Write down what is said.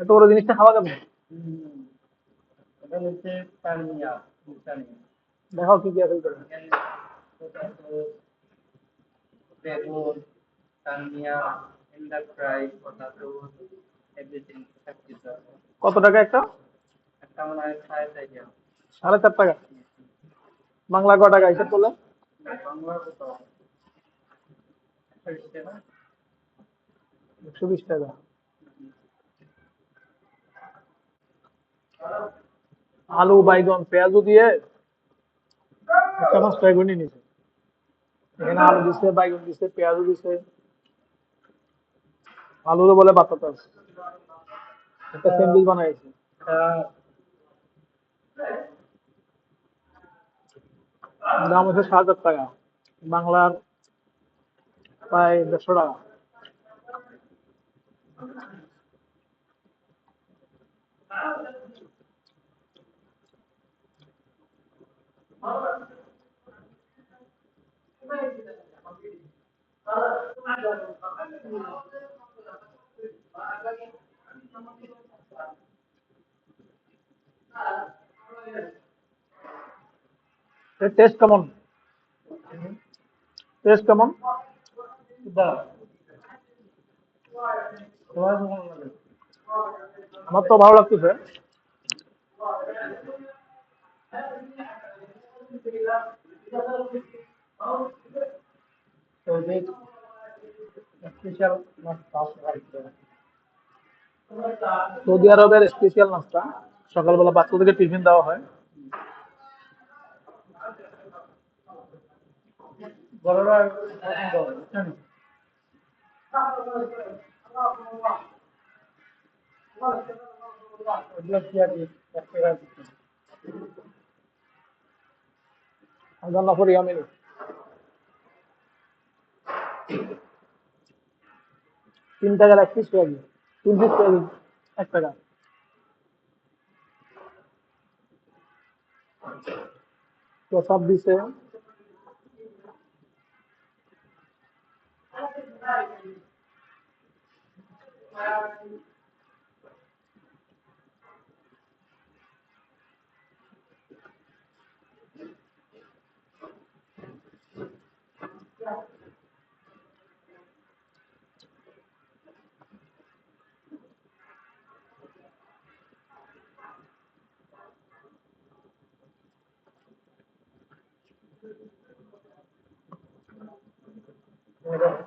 এত বড় জিনিসটা খাওয়া যাবে? এটা হচ্ছে পানিয়া কি কি আছে বেগুন ফ্রাই পটাটো এভরিথিং কত টাকা একটা? একটা মনে হয় সাড়ে চার টাকা। সাড়ে চার টাকা? বাংলা ক টাকা হিসাব করলে? বাংলা কত একশো বিশ টাকা একশো বিশ টাকা আলু বাইগন পেঁয়াজও দিয়ে একটা মাছ ট্রাই করে নিয়েছে এখানে আলু দিছে, বাইগন দিছে, পেঁয়াজও দিছে। আলুরও বলে বাতাতা একটা স্যান্ডউইচ বানাইছে দাম হচ্ছে সাত হাজার টাকা। বাংলার প্রায় দেড়শো টাকা। টেস্ট কেমন টেস্ট কেমন দা তোমার কেমন লাগে আমার তো ভালো লাগতেছে তো যে স্পেশাল রাখতে সৌদি আরবের স্পেশাল নাস্তা। সকালবেলা বাচ্চাদেরকে টিফিন দেওয়া হয়। বড়রা পছন্দ করে, तीन टाइम एक पीस पेगी तीन पीस पेगी एक पेगा तो सब भी से 那个